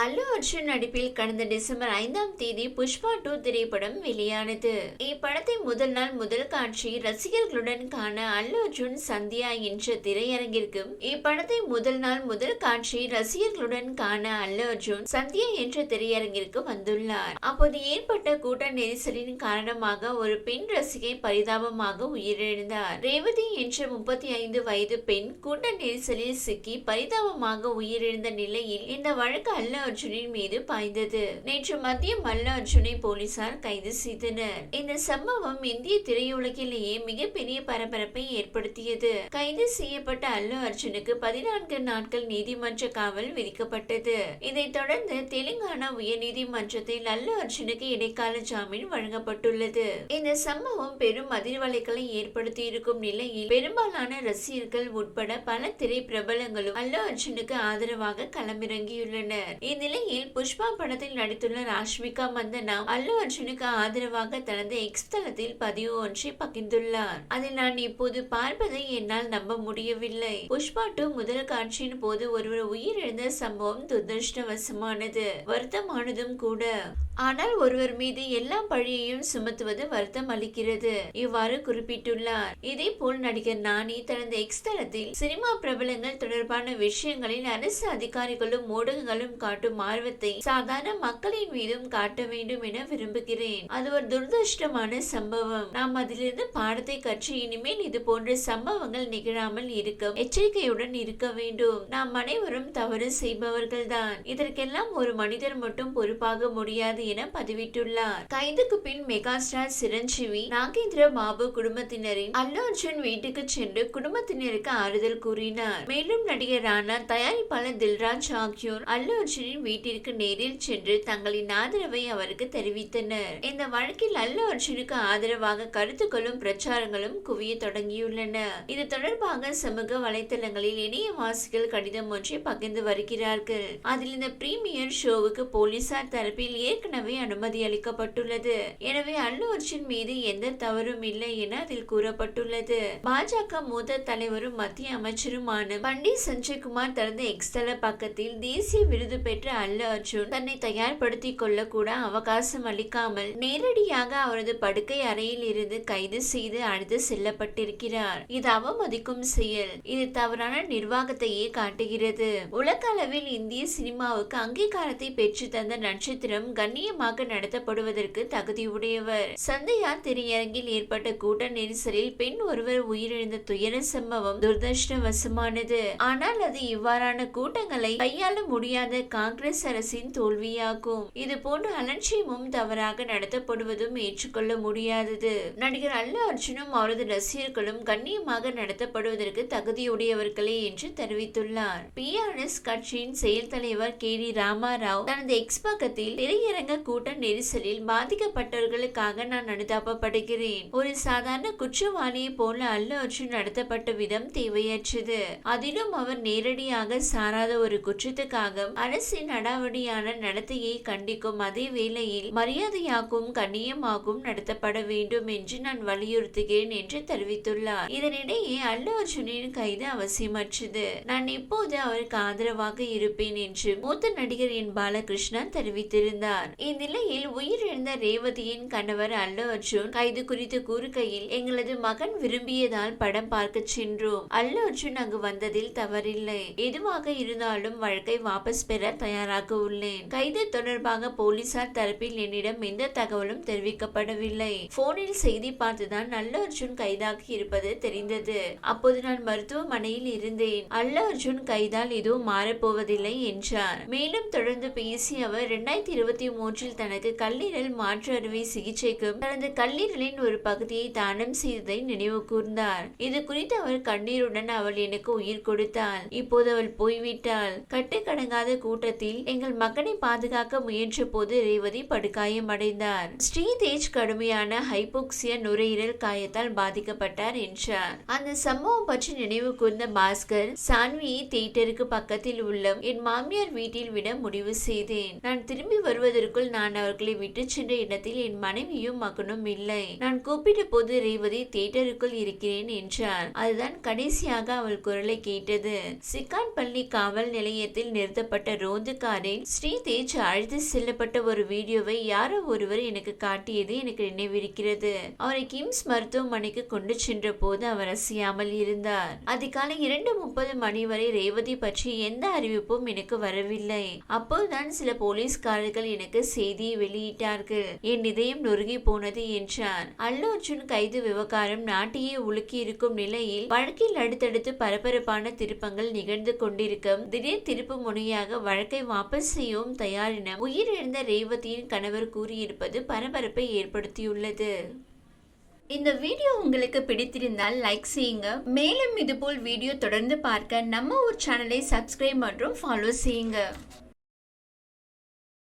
அல்லு அர்ஜுன் நடிப்பில் கடந்த டிசம்பர் ஐந்தாம் தேதி புஷ்பா டூ திரைப்படம் வெளியானது. இப்படத்தை முதல் நாள் முதல் காட்சி ரசிகர்களுடன் காண அல்லு அர்ஜுன் சந்தியா என்ற திரையரங்கிற்கும் இப்படத்தை முதல் நாள் முதல் காட்சி ரசிகர்களுடன் காண அல்லு அர்ஜுன் சந்தியா என்ற திரையரங்கிற்கு வந்துள்ளார். அப்போது ஏற்பட்ட கூட்ட நெரிசலின் காரணமாக ஒரு பெண் ரசிகை பரிதாபமாக உயிரிழந்தார். ரேவதி என்ற முப்பத்தி ஐந்து வயது பெண் கூட்ட நெரிசலில் சிக்கி பரிதாபமாக உயிரிழந்த நிலையில் இந்த வழக்கு அல்ல மல்லார்ஜுனின் மீது பாய்ந்தது. நேற்று மத்திய மல்லார்ஜுனை போலீசார் கைது செய்தனர். இந்த சம்பவம் இந்திய திரையுலகிலேயே மிகப்பெரிய பரபரப்பை ஏற்படுத்தியது. கைது செய்யப்பட்ட அல்லு அர்ஜுனுக்கு பதினான்கு நாட்கள் நீதிமன்ற காவல் விதிக்கப்பட்டது. இதைத் தொடர்ந்து தெலுங்கானா உயர்நீதிமன்றத்தில் அல்லு அர்ஜுனுக்கு இடைக்கால ஜாமீன் வழங்கப்பட்டுள்ளது. இந்த சம்பவம் பெரும் அதிர்வலைகளை ஏற்படுத்தி இருக்கும் நிலையில் பெரும்பாலான ரசிகர்கள் உட்பட பல திரை பிரபலங்களும் அல்லு அர்ஜுனுக்கு ஆதரவாக களமிறங்கியுள்ளனர். இந்நிலையில் புஷ்பா படத்தில் நடித்துள்ள ராஷ்மிகா மந்தனா அல்லு அர்ஜுனுக்கு ஆதரவாக தனது எக்ஸ் தளத்தில் பதிவு ஒன்றை பகிர்ந்துள்ளார். அதில் நான் இப்போது பார்ப்பதை என்னால் நம்ப முடியவில்லை. புஷ்பா டூ முதல் காட்சியின் போது ஒருவர் உயிரிழந்த சம்பவம் துரதிருஷ்டவசமானது. வருத்தமானதும் கூட. ஆனால் ஒருவர் மீது எல்லா பழியையும் சுமத்துவது வருத்தம் அளிக்கிறது. இவ்வாறு குறிப்பிட்டுள்ளார். இதே போல் நடிகர் நானி தனது எக்ஸ் தளத்தில் சினிமா பிரபலங்கள் தொடர்பான விஷயங்களில் அரசு அதிகாரிகளும் ஊடகங்களும் காட்டும் ஆர்வத்தை சாதாரண மக்களின் மீதும் காட்ட வேண்டும் என விரும்புகிறேன். அது ஒரு துரதிருஷ்டமான சம்பவம். நாம் அதிலிருந்து பாடத்தை கற்று இனிமேல் இது போன்ற சம்பவங்கள் நிகழாமல் இருக்க எச்சரிக்கையுடன் இருக்க வேண்டும். நாம் அனைவரும் தவறு செய்பவர்கள் தான் இதற்கெல்லாம் ஒரு மனிதர் மட்டும் பொறுப்பாக முடியாது என பதிவிட்டுள்ளார். கைதுக்கு பின் மெகா ஸ்டார் சிரஞ்சீவி நாகேந்திர பாபு குடும்பத்தினரின் அல்லு அர்ஜுன் வீட்டுக்கு சென்று குடும்பத்தினருக்கு ஆறுதல் கூறினார். மேலும் நடிகர் ராணா தயாரிப்பாளர் தில்ராஜ் ஆகியோர் அல்லு அர்ஜுன் அர்ஜுனின் வீட்டிற்கு நேரில் சென்று தங்களின் ஆதரவை அவருக்கு தெரிவித்தனர். இந்த வழக்கில் அல்லு அர்ஜுனுக்கு ஆதரவாக கருத்துக்களும் பிரச்சாரங்களும் குவிய தொடங்கியுள்ளன. இது தொடர்பாக சமூக வலைதளங்களில் இணையவாசிகள் கடிதம் ஒன்றை பகிர்ந்து வருகிறார்கள். அதில் இந்த பிரீமியர் ஷோவுக்கு போலீசார் தரப்பில் ஏற்கனவே அனுமதி அளிக்கப்பட்டுள்ளது. எனவே அல்லு அர்ஜுன் மீது எந்த தவறும் இல்லை என அதில் கூறப்பட்டுள்ளது. பாஜக மூத்த தலைவரும் மத்திய அமைச்சருமான பண்டிட் சஞ்சய்குமார் தனது எக்ஸ்தல பக்கத்தில் தேசிய விருது பெற்ற பெற்ற அல்ல அர்ஜுன். தன்னை தயார்படுத்திக் கொள்ள கூட அவகாசம் அளிக்காமல் நேரடியாக அவரது படுக்கை அறையில் இருந்து கைது செய்து அழைத்து செல்லப்பட்டிருக்கிறார். இது அவமதிக்கும் செயல். இது தவறான நிர்வாகத்தையே காட்டுகிறது. உலக அளவில் இந்திய சினிமாவுக்கு அங்கீகாரத்தை பெற்று தந்த நட்சத்திரம் கண்ணியமாக நடத்தப்படுவதற்கு தகுதியுடையவர். சந்தையா திரையரங்கில் ஏற்பட்ட கூட்ட நெரிசலில் பெண் ஒருவர் உயிரிழந்த துயர சம்பவம் துரதிருஷ்டவசமானது ஆனால் அது இவ்வாறான கூட்டங்களை கையாள முடியாத கா காங்கிரஸ் அரசின் தோல்வியாகும். இது போன்ற அலட்சியமும் தவறாக நடத்தப்படுவதும் ஏற்றுக்கொள்ள முடியாதது. நடிகர் அல்லு அர்ஜுனும் அவரது ரசிகர்களும் கண்ணியமாக நடத்தப்படுவதற்கு தகுதியுடையவர்களே என்று தெரிவித்துள்ளார். பிஆர்எஸ் கட்சியின் செயல் தலைவர் கே. டி. ராமாராவ் தனது எக்ஸ் பக்கத்தில் திரையரங்க கூட்ட நெரிசலில் பாதிக்கப்பட்டவர்களுக்காக நான் அனுதாபப்படுகிறேன். ஒரு சாதாரண குற்றவாளியை போல அல்லு அர்ஜுன் நடத்தப்பட்ட விதம் தேவையற்றது. அதிலும் அவர் நேரடியாக சாராத ஒரு குற்றத்துக்காக அரசு அரசின் நடவடியான நடத்தையை கண்டிக்கும் அதே வேளையில் மரியாதையாகவும் கண்ணியமாகவும் நடத்தப்பட வேண்டும் என்று நான் வலியுறுத்துகிறேன் என்று தெரிவித்துள்ளார். இதனிடையே அல்லு அர்ஜுனின் கைது அவசியமற்றது. நான் இப்போது அவருக்கு ஆதரவாக இருப்பேன் என்று மூத்த நடிகர் என் பாலகிருஷ்ணன் தெரிவித்திருந்தார். இந்நிலையில் உயிரிழந்த ரேவதியின் கணவர் அல்லு அர்ஜுன் கைது குறித்து கூறுகையில் எங்களது மகன் விரும்பியதால் படம் பார்க்க சென்றோம். அல்லு அர்ஜுன் அங்கு வந்ததில் தவறில்லை. எதுவாக இருந்தாலும் வழக்கை வாபஸ் பெற தயாராக உள்ளேன். கைது தொடர்பாக போலீசார் தரப்பில் என்னிடம் எந்த தகவலும் தெரிவிக்கப்படவில்லை. போனில் செய்தி பார்த்துதான் அல்லு அர்ஜுன் கைதாகி இருப்பது தெரிந்தது. அப்போது நான் மருத்துவமனையில் இருந்தேன். அல்லு அர்ஜுன் கைதால் எதுவும் மாறப்போவதில்லை என்றார். மேலும் தொடர்ந்து பேசிய அவர் இரண்டாயிரத்தி இருபத்தி மூன்றில் தனக்கு கல்லீரல் மாற்று அறுவை சிகிச்சைக்கும் தனது கல்லீரலின் ஒரு பகுதியை தானம் செய்ததை நினைவு கூர்ந்தார். இது குறித்து அவர் கண்ணீருடன் அவள் எனக்கு உயிர் கொடுத்தாள். இப்போது அவள் போய்விட்டாள். கட்டுக்கடங்காத கூட்டத்தில் நேரத்தில் எங்கள் மகனை பாதுகாக்க முயன்ற போது ரேவதி படுகாயமடைந்தார். ஸ்ரீதேஜ் கடுமையான ஹைபோக்சிய நுரையீரல் காயத்தால் பாதிக்கப்பட்டார் என்றார். அந்த சம்பவம் பற்றி நினைவு கூர்ந்த பாஸ்கர் சான்வியை தியேட்டருக்கு பக்கத்தில் உள்ள என் மாமியார் வீட்டில் விட முடிவு செய்தேன். நான் திரும்பி வருவதற்குள் நான் அவர்களை விட்டு சென்ற இடத்தில் என் மனைவியும் மகனும் இல்லை. நான் கூப்பிட்ட போது ரேவதி தியேட்டருக்குள் இருக்கிறேன் என்றார். அதுதான் கடைசியாக அவள் குரலை கேட்டது. சிக்கான் பள்ளி காவல் நிலையத்தில் நிறுத்தப்பட்ட ரோந்து பேருந்து ஸ்ரீ தேஜ் அழைத்து செல்லப்பட்ட ஒரு வீடியோவை யாரோ ஒருவர் எனக்கு காட்டியது எனக்கு நினைவிருக்கிறது. அவரை கிம்ஸ் மருத்துவமனைக்கு கொண்டு சென்ற போது அவர் அசையாமல் இருந்தார். அதிகாலை இரண்டு முப்பது மணி வரை ரேவதி பற்றி எந்த அறிவிப்பும் எனக்கு வரவில்லை. அப்போதுதான் சில போலீஸ்காரர்கள் எனக்கு செய்தியை வெளியிட்டார்கள். என் இதயம் நொறுங்கி போனது என்றார் அல்லு அர்ஜுன் கைது விவகாரம் நாட்டையே உலுக்கி இருக்கும் நிலையில் வழக்கில் அடுத்தடுத்து பரபரப்பான திருப்பங்கள் நிகழ்ந்து கொண்டிருக்கும் திடீர் திருப்பு முனையாக வழக்கு வாபஸ் செய்யவும் தயார் என உயிரிழந்த ரேவதியின் கணவர் கூறியிருப்பது பரபரப்பை ஏற்படுத்தியுள்ளது. இந்த வீடியோ உங்களுக்கு பிடித்திருந்தால் லைக் செய்யுங்க. மேலும் இதுபோல் வீடியோ தொடர்ந்து பார்க்க நம்ம ஒரு சேனலை சப்ஸ்கிரைப் மற்றும் ஃபாலோ செய்யுங்க.